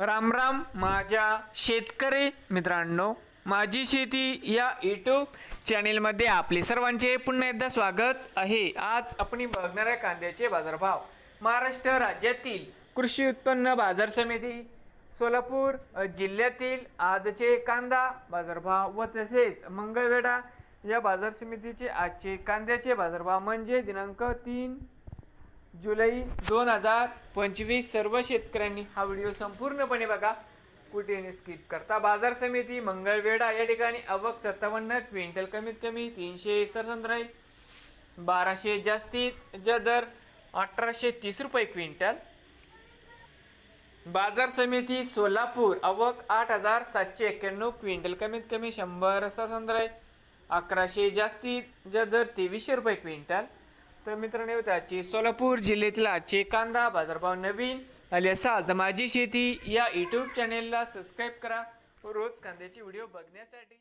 राम राम माझ्या शेतकरी मित्रांनो माझी शेती या यूट्यूब चॅनेलमध्ये आपले सर्वांचे पुन्हा एकदा स्वागत आहे. आज आपण बघणार आहे कांद्याचे बाजारभाव. महाराष्ट्र राज्यातील कृषी उत्पन्न बाजार समिती सोलापूर जिल्ह्यातील आजचे कांदा बाजारभाव व तसेच मंगळवेढा या बाजार समितीचे आजचे कांद्याचे बाजारभाव म्हणजे दिनांक तीन जुलै दोन हजार पंचवीस सर्व शेतकऱ्यांनी हा व्हिडिओ संपूर्णपणे बघा. कुठे स्किप करता. बाजार समिती मंगळवेढा या ठिकाणी अवक सत्तावन्न क्विंटल कमीत कमी तीनशे सर संत्रा बाराशे जास्तीत जदर दर अठराशे तीस रुपये क्विंटल. बाजार समिती सोलापूर अवक आठ हजार सातशे एक्क्याण्णव क्विंटल कमीत कमी शंभर सर संत्रा अकराशे जास्तीत जदर दर तेवीसशे रुपये क्विंटल. तर मित्रांनो त्याची सोलापूर जिल्ह्यातील आजचे कांदा बाजारभाव नवीन आले असाल तर माझी शेती या यूट्यूब चॅनेलला सबस्क्राईब करा. व रोज कांद्याचे व्हिडिओ बघण्यासाठी.